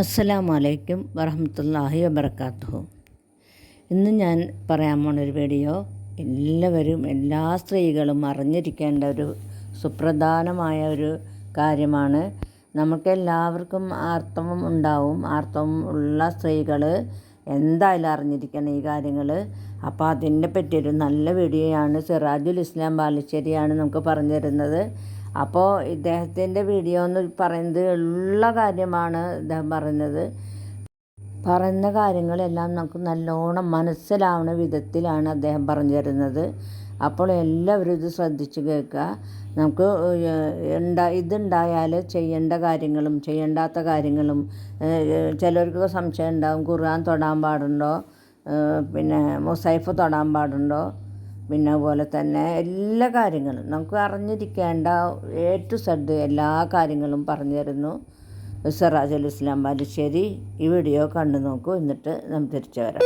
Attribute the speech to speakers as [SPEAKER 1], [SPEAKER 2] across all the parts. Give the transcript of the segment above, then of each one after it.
[SPEAKER 1] അസ്സലാമു അലൈക്കും വറഹമത്തല്ലാഹി വബർക്കാത്തു ഇന്ന് ഞാൻ പറയാൻ പോണ ഒരു വീഡിയോ എല്ലാവരും എല്ലാ സ്ത്രീകളും അറിഞ്ഞിരിക്കേണ്ട ഒരു സുപ്രധാനമായ ഒരു കാര്യമാണ്. നമുക്കെല്ലാവർക്കും ആർത്തവം ഉണ്ടാവും. ആർത്തവം ഉള്ള സ്ത്രീകൾ എന്തായാലും അറിഞ്ഞിരിക്കണം ഈ കാര്യങ്ങൾ. അപ്പോൾ അതിനെ പറ്റിയൊരു നല്ല വീഡിയോയാണ് സിറാജുൽ ഇസ്ലാം ബാലുശ്ശേരിയാണ് നമുക്ക് പറഞ്ഞു തരുന്നത് അപ്പോൾ ഇദ്ദേഹത്തിന്റെ വീഡിയോ എന്ന് പറയുന്നത് ഉള്ള കാര്യമാണ് ഇദ്ദേഹം പറയുന്നത്. പറയുന്ന കാര്യങ്ങളെല്ലാം നമുക്ക് നല്ലോണം മനസ്സിലാവുന്ന വിധത്തിലാണ് അദ്ദേഹം പറഞ്ഞു തരുന്നത്. അപ്പോൾ എല്ലാവരും ഇത് ശ്രദ്ധിച്ച് കേൾക്കുക. നമുക്ക് ഉണ്ടാ ഇതുണ്ടായാൽ ചെയ്യേണ്ട കാര്യങ്ങളും ചെയ്യേണ്ടാത്ത കാര്യങ്ങളും ചിലർക്ക് സംശയം ഉണ്ടാവും. ഖുർആൻ തൊടാൻ പാടുണ്ടോ? പിന്നെ മുസൈഫ് തൊടാൻ പാടുണ്ടോ? പിന്നെ അതുപോലെ തന്നെ എല്ലാ കാര്യങ്ങളും നമുക്ക് അറിഞ്ഞിരിക്കേണ്ട എ ടു സെഡ് എല്ലാ കാര്യങ്ങളും പറഞ്ഞു തരുന്നു. സിറാജുൽ ഇസ്ലാം ബാലുശ്ശേരി ഈ വീഡിയോ കണ്ടു നോക്കൂ എന്നിട്ട് നമുക്ക് തിരിച്ചു വരാം.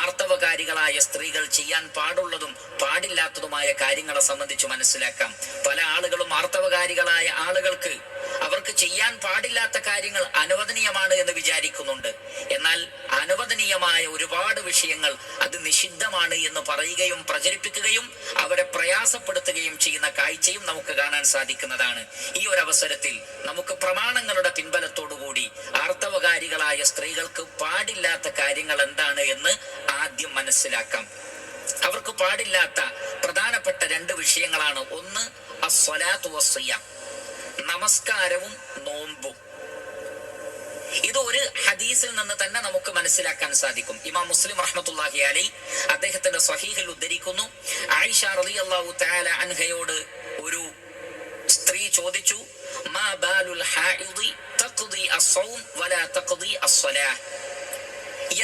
[SPEAKER 2] ആർത്തവകാരികളായ സ്ത്രീകൾ ചെയ്യാൻ പാടുള്ളതും പാടില്ലാത്തതുമായ കാര്യങ്ങളെ സംബന്ധിച്ച് മനസ്സിലാക്കാം. പല ആളുകളും ആർത്തവകാരികളായ ആളുകൾക്ക് അവർക്ക് ചെയ്യാൻ പാടില്ലാത്ത കാര്യങ്ങൾ അനുവദനീയമാണ് എന്ന് വിചാരിക്കുന്നുണ്ട്. എന്നാൽ അനുവദനീയമായ ഒരുപാട് വിഷയങ്ങൾ അത് നിഷിദ്ധമാണ് എന്ന് പറയുകയും പ്രചരിപ്പിക്കുകയും അവരെ പ്രയാസപ്പെടുത്തുകയും ചെയ്യുന്ന കാഴ്ചയും നമുക്ക് കാണാൻ സാധിക്കുന്നതാണ്. ഈ ഒരു അവസരത്തിൽ നമുക്ക് പ്രമാണങ്ങളുടെ പിൻബലത്തോടുകൂടി ആർത്തവകാരികളായ സ്ത്രീകൾക്ക് പാടില്ലാത്ത കാര്യങ്ങൾ എന്താണ് എന്ന് ആദ്യം മനസ്സിലാക്കാം. അവർക്ക് പാടില്ലാത്ത പ്രധാനപ്പെട്ട രണ്ട് വിഷയങ്ങളാണ്. ഒന്ന് അസ്വലാത്തു വസ്സയ്യാം. നമസ്കാരവും നോമ്പും. ഇത് ഒരു ഹദീസിൽ നിന്ന് തന്നെ നമുക്ക് മനസ്സിലാക്കാൻ സാധിക്കും. ഇമാം മുസ്ലിം റഹ്മത്തുല്ലാഹി അലി അദ്ദേഹത്തിന്റെ സ്വഹീഹിൽ ഉദ്ധരിക്കുന്നു. ആയിഷ അള്ളാഹു താല അൻഹയോട് ഒരു സ്ത്രീ ചോദിച്ചു മാ ബാലുൽ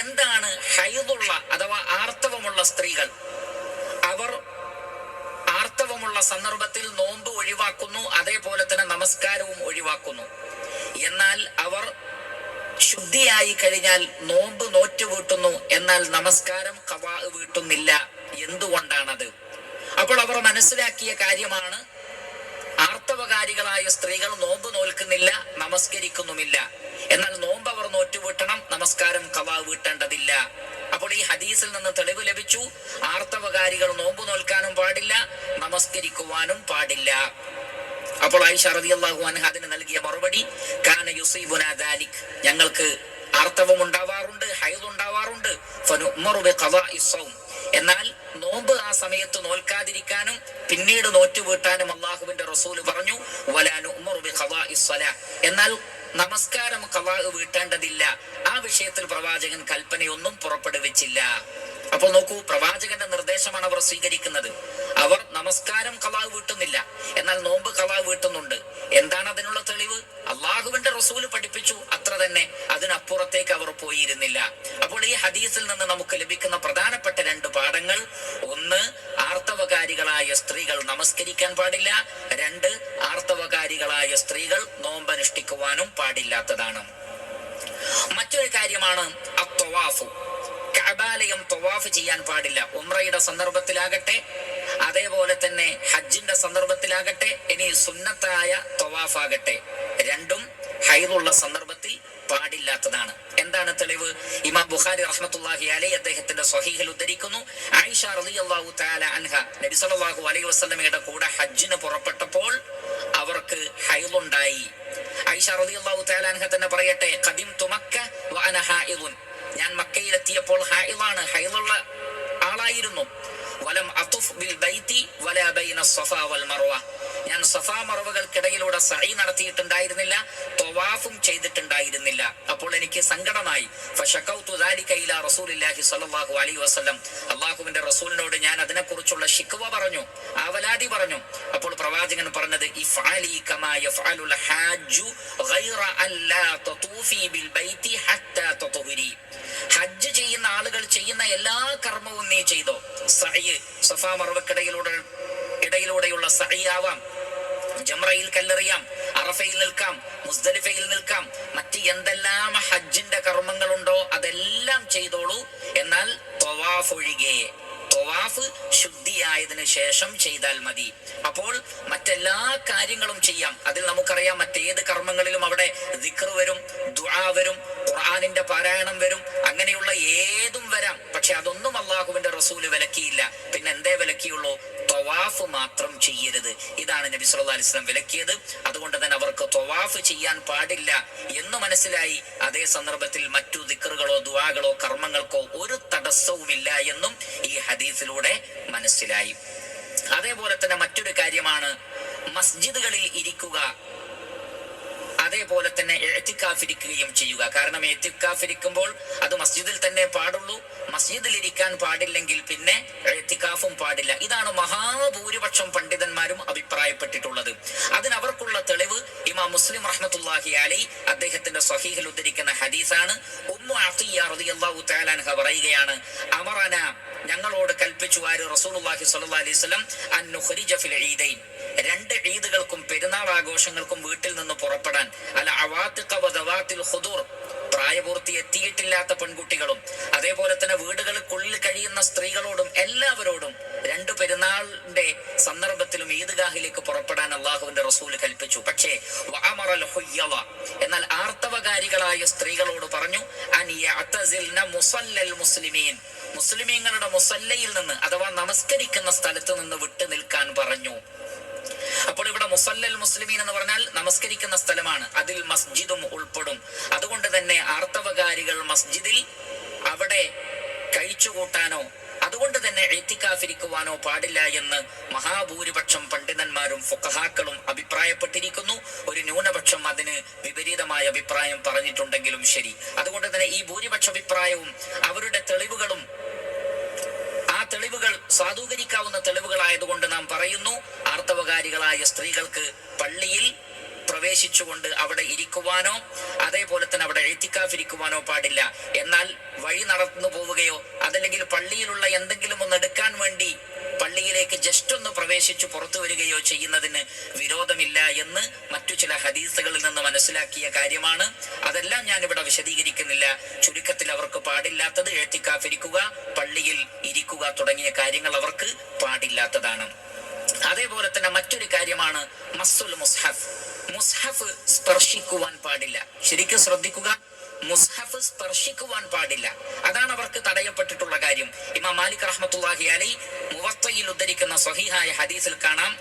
[SPEAKER 2] എന്താണ് ഹൈദുള്ള അഥവാ ആർത്തവമുള്ള സ്ത്രീകൾ സന്ദർഭത്തിൽ നോമ്പ് ഒഴിവാക്കുന്നു അതേപോലെ തന്നെ നമസ്കാരവും ഒഴിവാക്കുന്നു. എന്നാൽ അവർ ശുദ്ധിയായി കഴിഞ്ഞാൽ നോമ്പ് നോറ്റു വീട്ടുന്നു എന്നാൽ നമസ്കാരം കവാ വീട്ടുന്നില്ല. എന്തുകൊണ്ടാണത്? അപ്പോൾ അവർ മനസ്സിലാക്കിയ കാര്യമാണ് ആർത്തവകാരികളായ സ്ത്രീകൾ നോമ്പ് നോൽക്കുന്നില്ല നമസ്കരിക്കുന്നുമില്ല. എന്നാൽ നോമ്പ് അവർ നോറ്റുവീട്ടണം നമസ്കാരം കവാ വീട്ടേണ്ടതില്ല. അപ്പോൾ ഈ ഹദീസിൽ നിന്ന് തെളിവ് ലഭിച്ചു. ആർത്തവകാരികൾ നോമ്പ് നോൽക്കാനും പാടില്ല നമസ്കരിക്കുവാനും പാടില്ല. അപ്പോൾ ആയിഷ റളിയല്ലാഹു അൻഹ അതിന് നൽകിയ മറുപടി കാന യുസീബുന ദാലിക്. ഞങ്ങൾക്ക് ആർത്തവം ഉണ്ടാവാറുണ്ട് ഹൈദ് ഉണ്ടാവാറുണ്ട് എന്നാൽ നോമ്പ് ആ സമയത്ത് നോൽക്കാതിരിക്കാനും പിന്നീട് നോറ്റുവീട്ടാനും അള്ളാഹുവിന്റെ റസൂൽ പറഞ്ഞു വലാനു എന്നാൽ നമസ്കാരം കവാഹ് വീട്ടേണ്ടതില്ല. ആ വിഷയത്തിൽ പ്രവാചകൻ കൽപ്പനയൊന്നും പുറപ്പെടുവിച്ചില്ല. അപ്പോൾ നോക്കൂ പ്രവാചകന്റെ നിർദ്ദേശമാണ് അവർ സ്വീകരിക്കുന്നത്. അവർ നമസ്കാരം കലാവ് വീട്ടുന്നില്ല. എന്നാൽ നോമ്പ് കലാവ് വീട്ടുന്നുണ്ട്. എന്താണ് അതിനുള്ള തെളിവ്? അള്ളാഹുവിന്റെ റസൂൽ പഠിപ്പിച്ചു അത്ര തന്നെ. അതിനപ്പുറത്തേക്ക് അവർ പോയിരുന്നില്ല. അപ്പോൾ ഈ ഹദീസിൽ നിന്ന് നമുക്ക് ലഭിക്കുന്ന പ്രധാനപ്പെട്ട രണ്ട് പാഠങ്ങൾ. ഒന്ന് ആർത്തവകാരികളായ സ്ത്രീകൾ നമസ്കരിക്കാൻ പാടില്ല. രണ്ട് ആർത്തവകാരികളായ സ്ത്രീകൾ നോമ്പ് അനുഷ്ഠിക്കുവാനും പാടില്ലാത്തതാണ്. മറ്റൊരു കാര്യമാണ് അത്വവാഫു കബാലയം തവാഫ് ചെയ്യാൻ പാടില്ല. ഉംറയുടെ സന്ദർഭത്തിലാകട്ടെ അതേപോലെ തന്നെ ഹജ്ജിന്റെ സന്ദർഭത്തിലാകട്ടെ ഇനി സുന്നത്തായ തവാഫാകട്ടെ. രണ്ടും ഹൈറുള്ള സന്ദർഭത്തിൽ പാടില്ലാത്തതാണ്. എന്താണ് തെളിവ്? ഇമാം ബുഖാരി റഹ്മത്തുള്ളാഹി അലൈഹി അദ്ദേഹത്തിന്റെ സ്വഹീഹിൽ ഉദ്ധരിക്കുന്നു. ആയിഷ റളിയല്ലാഹു തആല അൻഹ നബി സല്ലല്ലാഹു അലൈഹി വസല്ലമയുടെ കൂടെ ഹജ്ജിന് പുറപ്പെട്ടപ്പോൾ അവർക്ക് ഹൈലുണ്ടായി ആയിഷ റളിയല്ലാഹു തആല അൻഹ തന്നെ പറയട്ടെ ഖദിംതു തുമക്ക വഅന ഹായിദുൻ ഞാൻ മക്കയിലെത്തിയപ്പോൾ ഹൈലാണ് ഹൈലുള്ള ആളായിരുന്നു. ولم أطف بالبيت ولا بين الصفا والمروة. ഞാൻ സഫാ മറവുകൾക്കിടയിലൂടെ സഹി നടത്തിയിട്ടുണ്ടായിരുന്നില്ല തൊവാഫും ചെയ്തിട്ടുണ്ടായിരുന്നില്ല. അപ്പോൾ എനിക്ക് സങ്കടമായി. അള്ളാഹുവിന്റെ റസൂലിനോട് ഞാൻ അതിനെക്കുറിച്ചുള്ള ശിക്വ പറഞ്ഞു ആവലാതി പറഞ്ഞു. അപ്പോൾ പ്രവാചകൻ പറഞ്ഞത് ഹജ്ജ് ചെയ്യുന്ന ആളുകൾ ചെയ്യുന്ന എല്ലാ കർമ്മവും നീ ചെയ്തോ? സഹി സഫാ മറവക്കിടയിലൂടെ ഇടയിലൂടെയുള്ള സഹിയാവാം ജംറയിൽ കല്ലെറിയാം അറഫയിൽ നിൽക്കാം മുസ്ദലിഫയിൽ നിൽക്കാം മറ്റ് എന്തെല്ലാം ഹജ്ജിന്റെ കർമ്മങ്ങളുണ്ടോ അതെല്ലാം ചെയ്തോളൂ. എന്നാൽ ഒഴികെ. തൊവാഫ് ശുദ്ധിയായതിനു ശേഷം ചെയ്താൽ മതി. അപ്പോൾ മറ്റെല്ലാ കാര്യങ്ങളും ചെയ്യാം. അതിൽ നമുക്കറിയാം മറ്റേത് കർമ്മങ്ങളിലും അവിടെ ദിക്ർ വരും ദുആ വരും ഖുർആനിന്റെ പാരായണം വരും അങ്ങനെയുള്ള ഏതും വരാം. പക്ഷെ അതൊന്നും അള്ളാഹുവിന്റെ റസൂൽ വിലക്കിയില്ല. പിന്നെ എന്തേ വിലക്കിയുള്ളൂ? തൊവാഫ് മാത്രം ചെയ്യരുത്. ഇതാണ് നബി സല്ലല്ലാഹു അലൈഹി വസല്ലം വിലക്കിയത്. അതുകൊണ്ട് തന്നെ അവർക്ക് തൊവാഫ് ചെയ്യാൻ പാടില്ല എന്ന് മനസ്സിലായി. അതേ സന്ദർഭത്തിൽ മറ്റു ദിക്കറുകളോ ദുആകളോ കർമ്മങ്ങൾക്കോ ഒരു തടസ്സവുമില്ല എന്നും ഈ ഹദീസിലൂടെ മനസ്സിലായി. അതേപോലെ തന്നെ മറ്റൊരു കാര്യമാണ് മസ്ജിദുകളിൽ ഇരിക്കുക അതേപോലെ തന്നെ എഴുത്തിക്കാഫിരിക്കുകയും ചെയ്യുക. കാരണം എഴുത്തിക്കാഫിരിക്കുമ്പോൾ അത് മസ്ജിദിൽ തന്നെ പാടുള്ളൂ. മസ്ജിദിൽ ഇരിക്കാൻ പാടില്ലെങ്കിൽ പിന്നെ എഴുത്തിക്കാഫും പാടില്ല. ഇതാണ് മഹാഭൂരിപക്ഷം പണ്ഡിതന്മാരും അഭിപ്രായപ്പെട്ടിട്ടുള്ളത്. അതിനവർക്കുള്ള തെളിവ് ഇമാം മുസ്ലിം റഹ്മത്തുല്ലാഹി അലി അദ്ദേഹത്തിന്റെ സഹീഹിൽ ഉദ്ധരിക്കുന്ന ഹദീസാണ്. ഉമ്മു അത്തിയ റളിയല്ലാഹു പറയുകയാണ് അമറന ഞങ്ങളോട് കൽപ്പിച്ചു ആര്? റസൂലുള്ളാഹി സ്വല്ലല്ലാഹി അലൈഹി വസല്ലം അൻ ഫിൽ ഈദൈൻ. രണ്ട് ഈദുകൾക്കും പെരുന്നാൾ ആഘോഷങ്ങൾക്കും വീട്ടിൽ നിന്ന് പുറപ്പെടാൻ അല്ല ഖുദൂർ പ്രായപൂർത്തി എത്തിയിട്ടില്ലാത്ത പെൺകുട്ടികളും അതേപോലെ തന്നെ വീടുകൾക്കുള്ളിൽ കഴിയുന്ന സ്ത്രീകളോടും എല്ലാവരോടും രണ്ടു പെരുന്നാളിന്റെ സന്ദർഭത്തിലും ഈദ്ഗാഹിലേക്ക് പുറപ്പെടാൻ അള്ളാഹുവിന്റെ റസൂൽ കൽപ്പിച്ചു. പക്ഷേ എന്നാൽ ആർത്തവകാരികളായ സ്ത്രീകളോട് പറഞ്ഞു മുസ്ലിമീൻ. മുസ്ലിമീങ്ങളുടെ മുസല്ലയിൽ നിന്ന് അഥവാ നമസ്കരിക്കുന്ന സ്ഥലത്ത് നിന്ന് വിട്ടു നിൽക്കാൻ പറഞ്ഞു. മുസല്ലൽ മുസ്ലിമീൻ എന്ന് പറഞ്ഞാൽ നമസ്കരിക്കുന്ന സ്ഥലമാണ്. അതിൽ മസ്ജിദും ഉൾപ്പെടും. അതുകൊണ്ട് തന്നെ ആർത്തവകാരികൾ മസ്ജിദിൽ അവിടെ കഴിച്ചുകൂട്ടാനോ അതുകൊണ്ട് തന്നെ എത്തിക്കാഫിരിക്കുവാനോ പാടില്ല എന്ന് മഹാഭൂരിപക്ഷം പണ്ഡിതന്മാരും ഫുക്കഹാക്കളും അഭിപ്രായപ്പെട്ടിരിക്കുന്നു. ഒരു ന്യൂനപക്ഷം അതിന് വിപരീതമായ അഭിപ്രായം പറഞ്ഞിട്ടുണ്ടെങ്കിലും ശരി. അതുകൊണ്ട് തന്നെ ഈ ഭൂരിപക്ഷ അഭിപ്രായവും അവരുടെ തെളിവുകളും തെളിവുകൾ സാധൂകരിക്കാവുന്ന തെളിവുകളായതുകൊണ്ട് നാം പറയുന്നു ആർത്തവകാരികളായ സ്ത്രീകൾക്ക് പള്ളിയിൽ പ്രവേശിച്ചുകൊണ്ട് അവിടെ ഇരിക്കുവാനോ അതേപോലെ തന്നെ അവിടെ എഴുത്തിക്കാഫിരിക്കുവാനോ പാടില്ല. എന്നാൽ വഴി നടന്നു പോവുകയോ അതല്ലെങ്കിൽ പള്ളിയിലുള്ള എന്തെങ്കിലും ഒന്ന് എടുക്കാൻ വേണ്ടി പള്ളിയിലേക്ക് ജസ്റ്റ് ഒന്ന് പ്രവേശിച്ചു പുറത്തു വരികയോ ചെയ്യുന്നതിന് വിരോധമില്ല എന്ന് മറ്റു ചില ഹദീസുകളിൽ നിന്ന് മനസ്സിലാക്കിയ കാര്യമാണ്. അതെല്ലാം ഞാൻ ഇവിടെ വിശദീകരിക്കുന്നില്ല. ചുരുക്കത്തിൽ അവർക്ക് പാടില്ലാത്തത് എഴുത്തിക്കാഫിരിക്കുക പള്ളിയിൽ ഇരിക്കുക തുടങ്ങിയ കാര്യങ്ങൾ അവർക്ക് പാടില്ലാത്തതാണ്. അതേപോലെ തന്നെ മറ്റൊരു കാര്യമാണ് മസ്സുൽ മുസ്ഹഫ്. മുസ്ഹഫ് സ്പർശിക്കുവാൻ പാടില്ല. ശരിക്കും ശ്രദ്ധിക്കുക മുസ്ഹഫ് സ്പർശിക്കുവാൻ പാടില്ല. അതാണ് അവർക്ക് തടയപ്പെട്ടിട്ടുള്ള കാര്യം. ഇമാം മാലിക് റഹ്മത്തുള്ളാഹി അലൈ മുവത്തയിൽ ഉദ്ധരിക്കുന്ന സ്വഹീഹായ ഹദീസിൽ കാണാം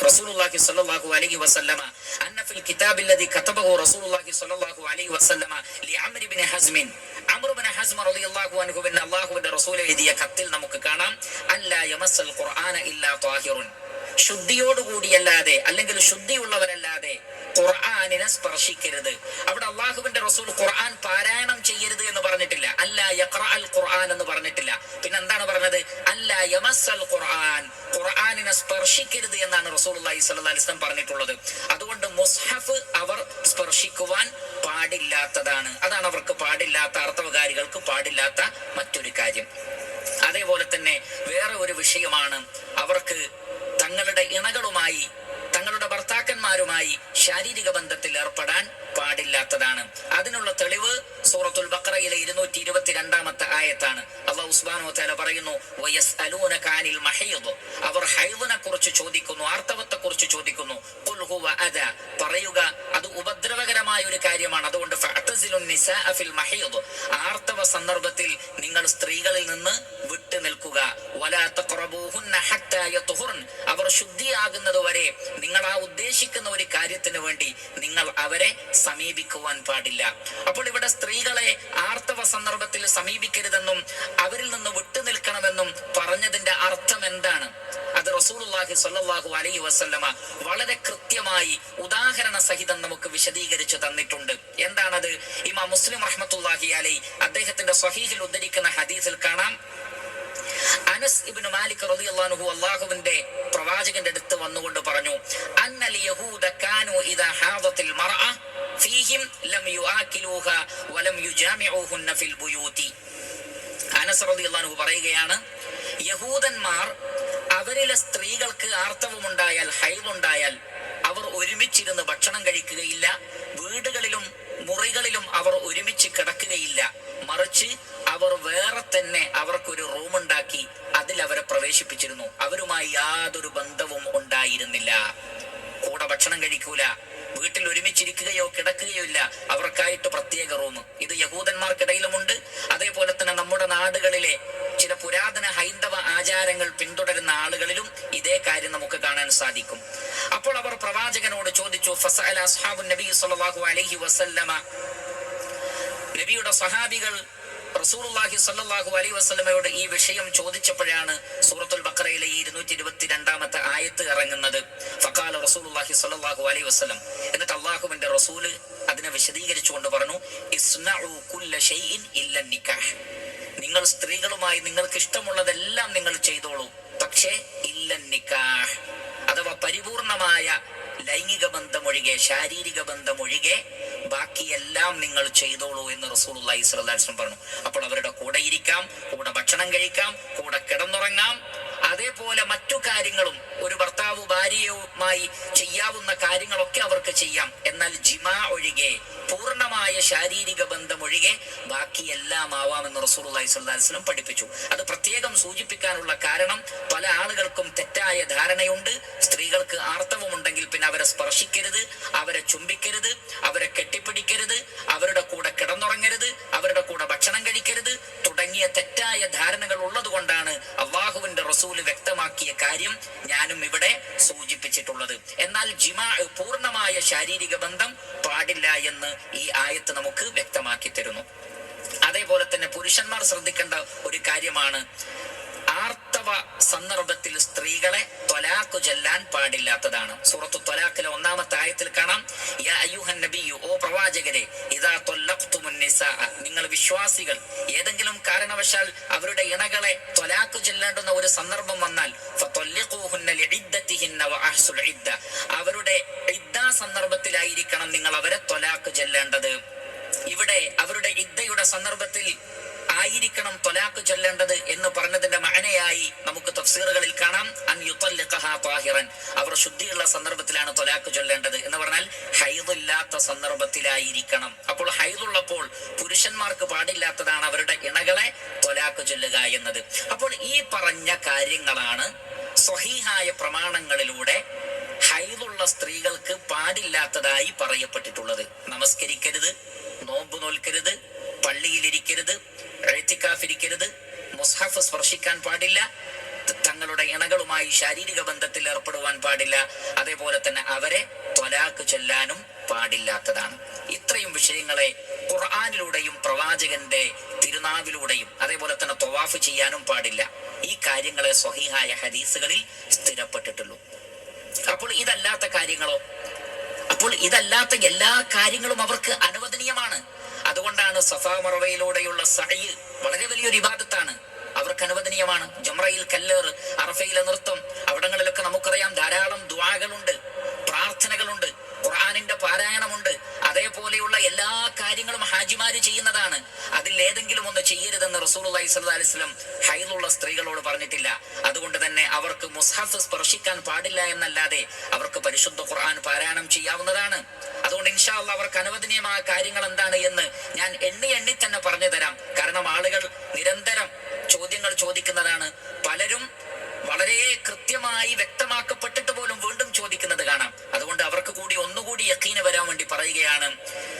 [SPEAKER 2] رسول الله صلى الله عليه وسلم أن في الكتاب الذي كتبه رسول الله صلى الله عليه وسلم لعمر بن حزم عمرو بن حزم رضي الله عنه بن الله بن رسول എഴുതിയ കത്തിൽ നമുക്ക് കാണാം അല്ല യമസൽ ഖുർആന ഇല്ലാ താഹിറുൻ ശുദ്ധിയോടുകൂടിയല്ലാതെ അല്ലെങ്കിൽ ശുദ്ധിയുള്ളവരല്ലാതെ ഖുർആാനിനെ സ്പർശിക്കരുത്. അവിടെ അള്ളാഹുവിന്റെ റസൂൽ ഖുർആൻ പാരായണം ചെയ്യരുത് എന്ന് പറഞ്ഞിട്ടില്ല. അല്ല യഖ്റ അൽ ഖുർആൻ എന്ന് പറഞ്ഞിട്ടില്ല. പിന്നെ എന്താണ് പറഞ്ഞത്? അല്ല അൽ ഖുർആൻ. ഖുർആാനിനെ സ്പർശിക്കരുത് എന്നാണ് റസൂൽ അള്ളാഹി സ്വല്ലല്ലാഹി അലൈഹി വസല്ലം പറഞ്ഞിട്ടുള്ളത്. അതുകൊണ്ട് മുസ്ഹഫ് അവർ സ്പർശിക്കുവാൻ പാടില്ലാത്തതാണ്. അതാണ് അവർക്ക് പാടില്ലാത്ത അർത്ഥവകാരികൾക്ക് പാടില്ലാത്ത മറ്റൊരു കാര്യം. അതേപോലെ തന്നെ വേറെ ഒരു വിഷയമാണ് അവർക്ക് തങ്ങളുടെ ഇണകളുമായി ഭർത്താക്കന്മാരുമായി ശാരീരിക ബന്ധത്തിൽ ഏർപ്പെടാൻ പാടില്ലാത്തതാണ്. അതിനുള്ള തെളിവ് സൂറത്തുൽ ബക്രയിലെ ഇരുന്നൂറ്റി ഇരുപത്തിരണ്ടാമത്തെ ആയത്താണ്. അള്ളാഹു ഉസ്മാനോ തല പറയുന്നു അവർ ഹൈദിനെ കുറിച്ച് ചോദിക്കുന്നു. ആർത്തവത്തെ കുറിച്ച് ചോദിക്കുന്നു പറയുക അത് ഉപദ്രവകരമായ ഒരു കാര്യമാണ്. അതുകൊണ്ട് ആർത്തവ സന്ദർഭത്തിൽ നിങ്ങൾ സ്ത്രീകളിൽ നിന്ന് വിട്ടു നിൽക്കുക. അവർ ശുദ്ധിയാകുന്നത് വരെ നിങ്ങൾ ആ ഉദ്ദേശിക്കുന്ന ഒരു കാര്യത്തിന് വേണ്ടി നിങ്ങൾ അവരെ സമീപിക്കുവാൻ പാടില്ല. അപ്പോൾ ഇവിടെ സ്ത്രീകളെ ആർത്തവ സന്ദർഭത്തിൽ സമീപിക്കരുതെന്നും അവരിൽ നിന്ന് വിട്ടു നിൽക്കണമെന്നും പറഞ്ഞതിന്റെ അർത്ഥം എന്താണ്? അത് റസൂലുള്ളാഹി സ്വല്ലല്ലാഹു അലൈഹി വസല്ലമ വളരെ കൃത്യമായി ഉദാഹരണ സഹിതം നമുക്ക് വിശദീകരിച്ചു തന്നിട്ടുണ്ട്. എന്താണത്? ഇമാം മുസ്ലിം റഹ്മത്തുല്ലാഹി അലൈ അദ്ദേഹത്തിന്റെ സ്വഹീഹിൽ ഉദ്ധരിക്കുന്ന ഹദീസിൽ കാണാം. അനസ് ഇബ്നു മാലിക് റളിയല്ലാഹു അല്ലാഹുവിന്റെ പ്രവാചകന്റെ അടുത്ത് വന്നുകൊണ്ട് പറഞ്ഞു അന്നൽ യഹൂദ കാനു ഇദാ ഹാദത്തിൽ മർഅ ഫീഹിം ലം യുആകിലൂഹ വലം യുജാമിഊഹുന്ന ഫിൽ ബുയൂതി അനസ് റളിയല്ലാഹു പറയുകയാണ് യഹൂദന്മാർ അവരിലെ സ്ത്രീകൾക്ക് ആർത്തവമുണ്ടായാൽ ഹൈവുണ്ടായാൽ അവർ ഒരുമിച്ചിരുന്ന് ഭക്ഷണം കഴിക്കുകയില്ല വീടുകളിലും മുറികളിലും അവർ ഒരുമിച്ച് കിടക്കുകയില്ല. മറിച്ച് അവർ വേറെ തന്നെ അവർക്കൊരു റൂം ഉണ്ടാക്കി അതിൽ അവരെ പ്രവേശിപ്പിച്ചിരുന്നു. അവരുമായി യാതൊരു ബന്ധവും ഉണ്ടായിരുന്നില്ല. കൂടെ ഭക്ഷണം കഴിക്കൂല. വീട്ടിൽ ഒരുമിച്ചിരിക്കുകയോ കിടക്കുകയോ ഇല്ല. അവർക്കായിട്ട് പ്രത്യേക റൂം ഇത് യഹൂദന്മാർക്കിടയിലുമുണ്ട്. അതേപോലെ തന്നെ നമ്മുടെ നാടുകളിലെ ചില പുരാതന ഹൈന്ദവ ആചാരങ്ങൾ പിന്തുടരുന്ന ആളുകളിലും ഇതേ കാര്യം നമുക്ക് കാണാൻ സാധിക്കും. അപ്പോൾ അവർ പ്രവാചകനോട് ചോദിച്ചു നബി അലൈഹി വസല്ലമ. നബിയുടെ സഹാബികൾ റസൂലുള്ളാഹി സല്ലല്ലാഹു അലൈഹി വസല്ലമയോട് ഈ വിഷയം ചോദിച്ചപ്പോഴാണ് സൂറത്തുൽ ബഖറയിലെ ഈ ഇരുന്നൂറ്റി ഇരുപത്തി രണ്ടാമത്തെ ആയത്ത് ഇറങ്ങുന്നത്. ഫഖാല റസൂലുള്ളാഹി സല്ലല്ലാഹു അലൈഹി വസല്ലം. എന്നിട്ട് അള്ളാഹുവിന്റെ റസൂൽ അതിനെ വിശദീകരിച്ചുകൊണ്ട് പറഞ്ഞു ഇസ്നഉ കുല്ല ഷൈഇൻ ഇല്ല നിക്കാഹ്. നിങ്ങൾ സ്ത്രീകളുമായി നിങ്ങൾക്ക് ഇഷ്ടമുള്ളതെല്ലാം നിങ്ങൾ ചെയ്തോളൂ. പക്ഷേ ഇല്ല നിക്കാഹ് അഥവാ പരിപൂർണമായ ലൈംഗിക ബന്ധമൊഴികെ ശാരീരിക ബന്ധമൊഴികെ ബാക്കിയെല്ലാം നിങ്ങൾ ചെയ്തോളൂ എന്ന് അലൈഹി വസല്ലം പറഞ്ഞു. അപ്പോൾ അവരുടെ കൂടെ ഇരിക്കാം കൂടെ ഭക്ഷണം കഴിക്കാം കൂടെ കിടന്നുറങ്ങാം. അതേപോലെ മറ്റു കാര്യങ്ങളും ഒരു ഭർത്താവ് ഭാര്യയുമായി ചെയ്യാവുന്ന കാര്യങ്ങളൊക്കെ അവർക്ക് ചെയ്യാം. എന്നാൽ ജിമാ ഒഴികെ പൂർണമായ ശാരീരിക ബന്ധം ഒഴികെ ബാക്കിയെല്ലാം ആവാമെന്ന് റസൂലുള്ളാഹി സ്വല്ലാസ്ലം പഠിപ്പിച്ചു. അത് പ്രത്യേകം സൂചിപ്പിക്കാനുള്ള കാരണം പല ആളുകൾക്കും തെറ്റായ ധാരണയുണ്ട്. സ്ത്രീകൾക്ക് ആർത്തവമുണ്ടെങ്കിൽ പിന്നെ അവരെ സ്പർശിക്കരുത് അവരെ ചുംബിക്കരുത് അവരെ കെട്ടിപ്പിടിക്കരുത് അവരുടെ കൂടെ കിടന്നുറങ്ങരുത് അവരുടെ കൂടെ ഭക്ഷണം കഴിക്കരുത് തുടങ്ങിയ തെറ്റായ ധാരണകൾ ഉള്ളത് കൊണ്ടാണ് അള്ളാഹുവിന്റെ റസൂൽ വ്യക്തമാക്കിയ കാര്യം ഞാനും ഇവിടെ സൂചിപ്പിച്ചിട്ടുള്ളത്. എന്നാൽ ജിമാ പൂർണമായ ശാരീരിക ബന്ധം പാടില്ല എന്ന് ഈ ആയത്ത് നമുക്ക് വ്യക്തമാക്കി തരുന്നു അതേപോലെ തന്നെ പുരുഷന്മാർ ശ്രദ്ധിക്കേണ്ട ഒരു കാര്യമാണ്. ആർത്തവ സന്ദർഭത്തിൽ സ്ത്രീകളെ തൊലാക്ക് ചെല്ലാൻ പാടില്ലാത്തതാണ്. സൂറത്ത് ത്വലാഖിലെ ഒന്നാമത്തെ ആയത്തിൽ കാണാം യാ ഓ പ്രവാചകരെ ഇതാ ത്വല്ലഖ്തുമുൻ നിങ്ങൾ വിശ്വാസികൾ ഏതെങ്കിലും കാരണവശാൽ അവരുടെ ഇണകളെ തൊലാക്ക് ചെല്ലേണ്ടുന്ന ഒരു സന്ദർഭം വന്നാൽ അവരുടെ സന്ദർഭത്തിലായിരിക്കണം നിങ്ങൾ അവരെ തൊലാക്ക് ചെല്ലേണ്ടത്. ഇവിടെ അവരുടെ ഇദ്ദയുടെ സന്ദർഭത്തിൽ ആയിരിക്കണം തൊലാക്ക് ചൊല്ലേണ്ടത് എന്ന് പറഞ്ഞതിന്റെ മഅനയായി നമുക്ക് തഫ്സീറുകളിൽ കാണാം. അൻ താഹിറൻ അവർ ശുദ്ധിയുള്ള സന്ദർഭത്തിലാണ് തൊലാക്ക് ചൊല്ലേണ്ടത് എന്ന് പറഞ്ഞാൽ ഹൈദില്ലാത്ത സന്ദർഭത്തിലായിരിക്കണം. അപ്പോൾ ഹൈദുള്ളപ്പോൾ പുരുഷന്മാർക്ക് പാടില്ലാത്തതാണ് അവരുടെ ഇണകളെ തൊലാക്ക് ചൊല്ലുക എന്നത്. അപ്പോൾ ഈ പറഞ്ഞ കാര്യങ്ങളാണ് സ്വഹീഹായ പ്രമാണങ്ങളിലൂടെ ഹൈദുള്ള സ്ത്രീകൾക്ക് പാടില്ലാത്തതായി പറയപ്പെട്ടിട്ടുള്ളത്. നമസ്കരിക്കരുത് നോമ്പ് നോൽക്കരുത് പള്ളിയിലിരിക്കരുത് എഴുത്തിക്കാഫിരിക്കരുത് മുസ്ഹഫ് സ്പർശിക്കാൻ പാടില്ല തങ്ങളുടെ ഇണകളുമായി ശാരീരിക ബന്ധത്തിൽ ഏർപ്പെടുവാൻ പാടില്ല. അതേപോലെ തന്നെ അവരെ ത്വലാക്ക് ചെല്ലാനും പാടില്ലാത്തതാണ്. ഇത്രയും വിഷയങ്ങളെ ഖുർആാനിലൂടെയും പ്രവാചകന്റെ തിരുനാവിലൂടെയും അതേപോലെ തന്നെ തൊവാഫ് ചെയ്യാനും പാടില്ല. ഈ കാര്യങ്ങളെ സ്വഹീഹായ ഹദീസുകളിൽ സ്ഥിരപ്പെട്ടിട്ടുള്ളൂ. അപ്പോൾ ഇതല്ലാത്ത കാര്യങ്ങളോ? അപ്പോൾ ഇതല്ലാത്ത എല്ലാ കാര്യങ്ങളും അവർക്ക് അനുവദനീയമാണ്. അതുകൊണ്ടാണ് സഫാ മറവയിലൂടെയുള്ള സഹയ് വളരെ വലിയൊരു ഇബാദത്താണ്. അവർക്ക് അനുവദനീയമാണ്. ജംറയിൽ കല്ലേറ് അറഫയിലെ നൃത്തം അവിടങ്ങളിലൊക്കെ നമുക്കറിയാം ധാരാളം ദ്വാകളുണ്ട് പ്രാർത്ഥനകളുണ്ട് ഖുർആാനിന്റെ പാരായണമുണ്ട്. അതേപോലെയുള്ള എല്ലാ കാര്യങ്ങളും ഹാജിമാര് ചെയ്യുന്നതാണ്. അതിൽ ഏതെങ്കിലും ഒന്ന് ചെയ്യരുതെന്ന് റസൂൽ അലൈഹി സ്വലം ഹൈലുള്ള സ്ത്രീകളോട് പറഞ്ഞിട്ടില്ല. അതുകൊണ്ട് തന്നെ അവർക്ക് മുസ്ഹഫ് സ്പർശിക്കാൻ പാടില്ല എന്നല്ലാതെ അവർക്ക് പരിശുദ്ധ ഖുർആൻ പാരായണം ചെയ്യാവുന്നതാണ്. അതുകൊണ്ട് ഇൻഷാ അള്ളാ അവർക്ക് അനുവദനീയമായ കാര്യങ്ങൾ എന്താണ് എന്ന് ഞാൻ എണ്ണി എണ്ണി തന്നെ പറഞ്ഞു തരാം. കാരണം ആളുകൾ നിരന്തരം ചോദ്യങ്ങൾ ചോദിക്കുന്നതാണ്. പലരും വളരെ കൃത്യമായി വ്യക്തമാക്കപ്പെട്ടിട്ട് പോലും വീണ്ടും ചോദിക്കുന്നത് കാണാം. അതുകൊണ്ട് അവർക്ക് കൂടി ഒന്നുകൂടി യക്കീന് വരാൻ വേണ്ടി പറയുകയാണ്.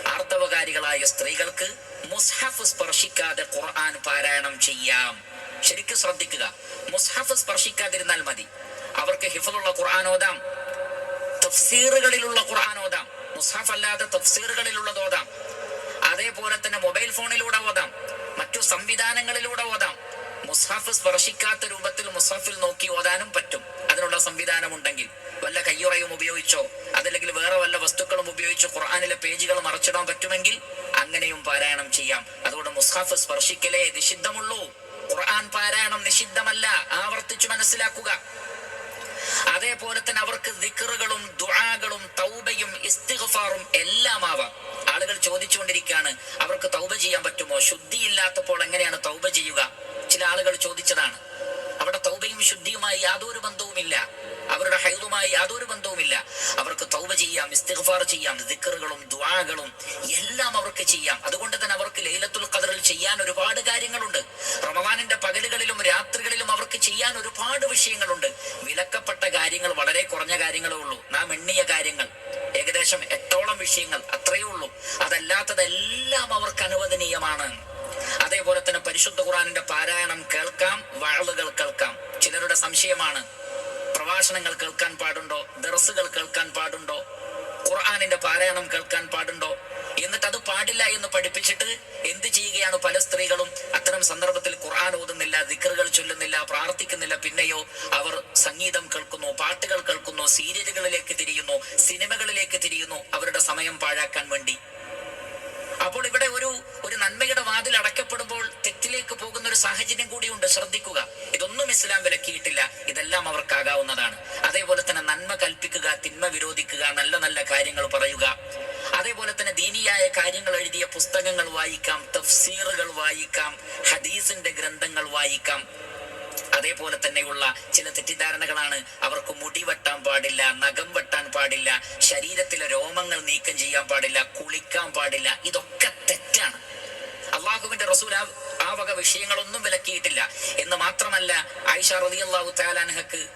[SPEAKER 2] ആർത്തവകാരികളായ സ്ത്രീകൾക്ക് മുസ്ഹഫ് സ്പർശിക്കാതെ ഖുർആൻ പാരായണം ചെയ്യാം. ശരിക്കും ശ്രദ്ധിക്കുക. മുസ്ഹഫ് സ്പർശിക്കാതിരുന്നാൽ മതി. അവർക്ക് ഹിഫലുള്ള ഖുർആൻ ഓതാം. തഫ്സീറുകളിലുള്ള ഖുർആൻ ഓതാം. മുസ്ഹഫ് അല്ലാതെ തഫ്സീറുകളിലുള്ളത് ഓതാം. അതേപോലെ തന്നെ മൊബൈൽ ഫോണിലൂടെ ഓതാം. മറ്റു സംവിധാനങ്ങളിലൂടെ ഓതാം. മുസ്ഹഫ് സ്പർശിക്കാത്ത രൂപത്തിൽ മുസ്ഹഫിൽ നോക്കി ഓതാനും പറ്റും. അതിനുള്ള സംവിധാനം ഉണ്ടെങ്കിൽ വല്ല കയ്യുറയും ഉപയോഗിച്ചോ അതല്ലെങ്കിൽ വേറെ വല്ല വസ്തുക്കളും ഉപയോഗിച്ച് ഖുർആാനിലെ പേജുകൾ മറച്ചിടാൻ പറ്റുമെങ്കിൽ അങ്ങനെയും പാരായണം ചെയ്യാം. അതുകൊണ്ട് മുസ്ഹഫ് സ്പർശിക്കലേ നിഷിദ്ധമുള്ളൂ. ഖുർആൻ പാരായണം നിഷിദ്ധമല്ല. ആവർത്തിച്ചു മനസ്സിലാക്കുക. അതേപോലെ തന്നെ അവർക്ക് ദിക്റുകളും ദുആകളും തൗബയും ഇസ്തിഗ്ഫാറും എല്ലാം ആവാം. ആളുകൾ ചോദിച്ചുകൊണ്ടിരിക്കുകയാണ് അവർക്ക് തൗബ ചെയ്യാൻ പറ്റുമോ? ശുദ്ധിയില്ലാത്തപ്പോൾ എങ്ങനെയാണ് തൗബ ചെയ്യുക? ചില ആളുകൾ ചോദിച്ചതാണ്. അവിടെ തൗബയും ശുദ്ധിയുമായി യാതൊരു ബന്ധവുമില്ല. അവരുടെ ഹൈതുമായി യാതൊരു ബന്ധവുമില്ല. അവർക്ക് തൗബ ചെയ്യാം ഇസ്തിഗ്ഫാർ ചെയ്യാം ദിക്കറുകളും ദ്വാകളും എല്ലാം അവർക്ക് ചെയ്യാം. അതുകൊണ്ട് തന്നെ അവർക്ക് ലൈലത്തുൽ ഖദറിൽ ചെയ്യാൻ ഒരുപാട് കാര്യങ്ങളുണ്ട്. റമദാനിന്റെ പകലുകളിലും രാത്രികളിലും അവർക്ക് ചെയ്യാൻ ഒരുപാട് വിഷയങ്ങളുണ്ട്. വിലക്കപ്പെട്ട കാര്യങ്ങൾ വളരെ കുറഞ്ഞ കാര്യങ്ങളേ ഉള്ളൂ. നാം എണ്ണിയ കാര്യങ്ങൾ ഏകദേശം എട്ടോളം വിഷയങ്ങൾ അത്രയേ ഉള്ളൂ. അതല്ലാത്തതെല്ലാം അവർക്ക് അനുവദനീയമാണ്. അതേപോലെ തന്നെ പരിശുദ്ധ ഖുറാനിന്റെ പാരായണം കേൾക്കാം വാളുകൾ കേൾക്കാം. ചിലരുടെ സംശയമാണ് പ്രഭാഷണങ്ങൾ കേൾക്കാൻ പാടുണ്ടോ ദർസുകൾ കേൾക്കാൻ പാടുണ്ടോ ഖുർആാനിന്റെ പാരായണം കേൾക്കാൻ പാടുണ്ടോ? എന്നിട്ട് അത് പാടില്ല എന്ന് പഠിപ്പിച്ചിട്ട് എന്ത് ചെയ്യുകയാണ് പല സ്ത്രീകളും? അത്തരം സന്ദർഭത്തിൽ ഖുർആൻ ഓതുന്നില്ല ദിക്കറുകൾ ചൊല്ലുന്നില്ല പ്രാർത്ഥിക്കുന്നില്ല പിന്നെയോ അവർ സംഗീതം കേൾക്കുന്നു പാട്ടുകൾ കേൾക്കുന്നു സീരിയലുകളിലേക്ക് തിരിയുന്നു സിനിമകളിലേക്ക് തിരിയുന്നു അവരുടെ സമയം പാഴാക്കാൻ വേണ്ടി. അപ്പോൾ ഇവിടെ ഒരു ഒരു നന്മയുടെ വാതിൽ അടയ്ക്കപ്പെടുമ്പോൾ തെറ്റിലേക്ക് പോകുന്ന ഒരു സാഹചര്യം കൂടിയുണ്ട്. ശ്രദ്ധിക്കുക. ഇതൊന്നും ഇസ്ലാം വിലക്കിയിട്ടില്ല. ഇതെല്ലാം അവർക്കാകാവുന്നതാണ്. അതേപോലെ തന്നെ നന്മ കൽപ്പിക്കുക തിന്മ വിരോധിക്കുക നല്ല നല്ല കാര്യങ്ങൾ പറയുക. അതേപോലെ തന്നെ ദീനിയായ കാര്യങ്ങൾ എഴുതിയ പുസ്തകങ്ങൾ വായിക്കാം തഫ്സീറുകൾ വായിക്കാം ഹദീസിന്റെ ഗ്രന്ഥങ്ങൾ വായിക്കാം. അതേപോലെ തന്നെയുള്ള ചില തെറ്റിദ്ധാരണകളാണ് അവർക്ക് മുടി വെട്ടാൻ പാടില്ല നഖം വെട്ടാൻ പാടില്ല ശരീരത്തിലെ രോമങ്ങൾ നീക്കം ചെയ്യാൻ പാടില്ല കുളിക്കാൻ പാടില്ല. ഇതൊക്കെ തെറ്റാണ്. അള്ളാഹുവിന്റെ റസൂൽ ആ- വക വിഷയങ്ങളൊന്നും വിലക്കിയിട്ടില്ല. എന്ന് മാത്രമല്ല ആയിഷ റളിയല്ലാഹു താലാൻഹക്ക്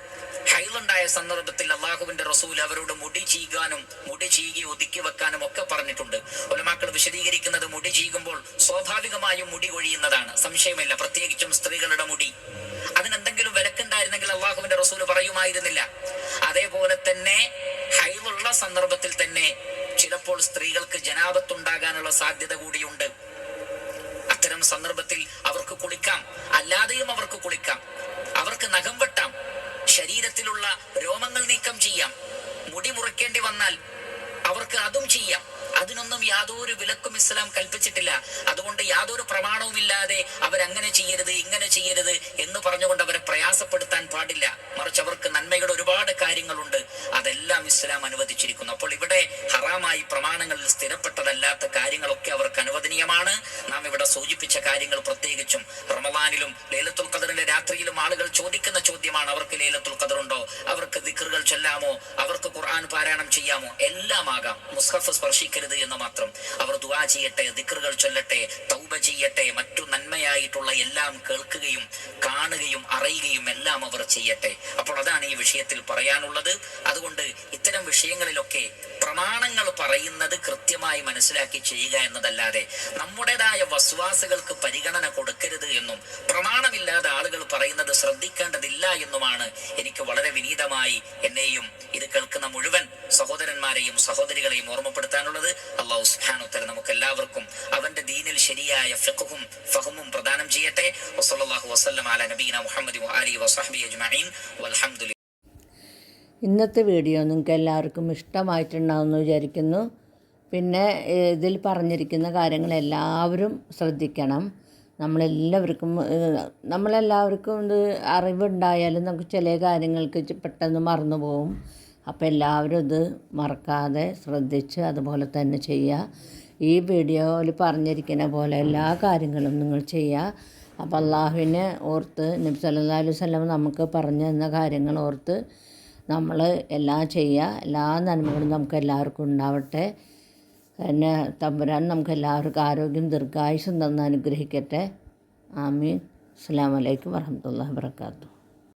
[SPEAKER 2] ഹൈലുണ്ടായ സന്ദർഭത്തിൽ അള്ളാഹുവിന്റെ റസൂൽ അവരോട് മുടി ചീകാനും മുടി ചീകി ഒതുക്കി വെക്കാനും ഒക്കെ പറഞ്ഞിട്ടുണ്ട്. ഒലമാക്കൾ വിശദീകരിക്കുന്നത് മുടി ചീകുമ്പോൾ സ്വാഭാവികമായും മുടി കൊഴിയുന്നതാണ്. സംശയമില്ല പ്രത്യേകിച്ചും സ്ത്രീകളുടെ മുടി. റസൂൽ പറയുമായിരുന്നില്ല അതേപോലെ തന്നെ ഹൈലുള്ള സന്ദർഭത്തിൽ തന്നെ ചിലപ്പോൾ സ്ത്രീകൾക്ക് ജനാപത്തുണ്ടാകാനുള്ള സാധ്യത കൂടിയുണ്ട്. അത്തരം സന്ദർഭത്തിൽ അവർക്ക് കുളിക്കാം അല്ലാതെയും അവർക്ക് കുളിക്കാം അവർക്ക് നഖം വെട്ടാം ശരീരത്തിലുള്ള രോമങ്ങൾ നീക്കം ചെയ്യാം മുടി മുറിക്കേണ്ടി വന്നാൽ അവർക്ക് അതും ചെയ്യാം. അതിനൊന്നും യാതൊരു വിലക്കും ഇസ്ലാം കൽപ്പിച്ചിട്ടില്ല. അതുകൊണ്ട് യാതൊരു പ്രമാണവുമില്ലാതെ അവരങ്ങനെ ചെയ്യരുത് ഇങ്ങനെ ചെയ്യരുത് എന്ന് പറഞ്ഞുകൊണ്ട് അവരെ പ്രയാസപ്പെടുത്താൻ പാടില്ല. മറിച്ച് അവർക്ക് നന്മയുടെ ഒരുപാട് കാര്യങ്ങളുണ്ട്. അതെല്ലാം ഇസ്ലാം അനുവദിച്ചിരിക്കുന്നു. അപ്പോൾ ഇവിടെ ഹറാമായി പ്രമാണങ്ങളിൽ സ്ഥിരപ്പെട്ടതല്ലാത്ത കാര്യങ്ങളൊക്കെ അവർക്ക് അനുവദനീയമാണ്. നാം ഇവിടെ സൂചിപ്പിച്ച കാര്യങ്ങൾ പ്രത്യേകിച്ചും റമദാനിലും ലേലത്തുൽ ഖദറിന്റെ രാത്രിയിലും ആളുകൾ ചോദിക്കുന്ന ചോദ്യമാണ് അവർക്ക് ലേലത്തുൽ ഉണ്ടോ അവർക്ക് ദിക്റുകൾ ചൊല്ലാമോ? അവർക്ക് ഖുർആൻ പാരായണം ചെയ്യാമോ? എല്ലാം ആകാം മുസ്ഹഫ് സ്പർശിക്കരുത് എന്ന് മാത്രം. അവർ ദുവാ ചെയ്യട്ടെ ദിക്റുകൾ ചൊല്ലട്ടെ തൗബ ചെയ്യട്ടെ മറ്റു നന്മയായിട്ടുള്ള എല്ലാം കേൾക്കുകയും കാണുകയും അറിയുകയും എല്ലാം അവർ ചെയ്യട്ടെ. അപ്പോൾ അതാണ് ഈ വിഷയത്തിൽ പറയാനുള്ളത്. അതുകൊണ്ട് ഇത്തരം വിഷയങ്ങളിലൊക്കെ പ്രമാണങ്ങൾ പറയുന്നത് കൃത്യമായി മനസ്സിലാക്കി ചെയ്യുക എന്നതല്ലാതെ നമ്മുടേതായ വസ്വാസുകൾക്ക് പരിഗണന കൊടുക്കരുത് എന്നും പ്രമാണമില്ലാതെ ആളുകൾ പറയുന്നത് ശ്രദ്ധിക്കേണ്ടതില്ല എന്നുമാണ് എനിക്ക് വളരെ വിനീതമായി എന്നെയും ഇത് കേൾക്കുന്ന മുഴുവൻ സഹോദരന്മാരെയും സഹോദരികളെയും ഓർമ്മപ്പെടുത്താനുള്ളത്. അള്ളാഹു സുബ്ഹാനഹു തആല നമുക്ക് എല്ലാവർക്കും അവന്റെ ദീനിൽ ശരിയായ ഫിഖും ഫഹമും പ്രദാനം ചെയ്യട്ടെ. വസ്ലാഹു വസ്ലം അല നബീന മുഹമ്മദ് വആലിഹി വസഹബി അജ്മീൻ വൽഹംദുലില്ലാഹി
[SPEAKER 1] ഇന്നത്തെ വീഡിയോ നിങ്ങൾക്ക് എല്ലാവർക്കും ഇഷ്ടമായിട്ടുണ്ടാവുമെന്ന് വിചാരിക്കുന്നു. പിന്നെ ഇതിൽ പറഞ്ഞിരിക്കുന്ന കാര്യങ്ങൾ എല്ലാവരും ശ്രദ്ധിക്കണം. നമ്മളെല്ലാവർക്കും നമ്മളെല്ലാവർക്കും ഇത് അറിവുണ്ടായാലും നമുക്ക് ചില കാര്യങ്ങൾക്ക് പെട്ടെന്ന് മറന്നു പോകും അപ്പോൾ എല്ലാവരും ഇത് മറക്കാതെ ശ്രദ്ധിച്ച് അതുപോലെ തന്നെ ചെയ്യുക. ഈ വീഡിയോയിൽ പറഞ്ഞിരിക്കുന്ന പോലെ എല്ലാ കാര്യങ്ങളും നിങ്ങൾ ചെയ്യുക. അപ്പോൾ അള്ളാഹുവിനെ ഓർത്ത് നബി സല്ലല്ലാഹു അലൈഹി വസല്ലം നമുക്ക് പറഞ്ഞു തന്ന കാര്യങ്ങൾ ഓർത്ത് നമ്മൾ എല്ലാം ചെയ്യുക. എല്ലാ നന്മകളും നമുക്ക് എല്ലാവർക്കും ഉണ്ടാവട്ടെ. പിന്നെ തമ്പുരാൻ നമുക്ക് എല്ലാവർക്കും ആരോഗ്യം ദീർഘായുസും തന്ന് അനുഗ്രഹിക്കട്ടെ. ആമീൻ. അസ്സാം വലൈക്കും വർഹമത്തല്ലാ വാബർക്കാത്തു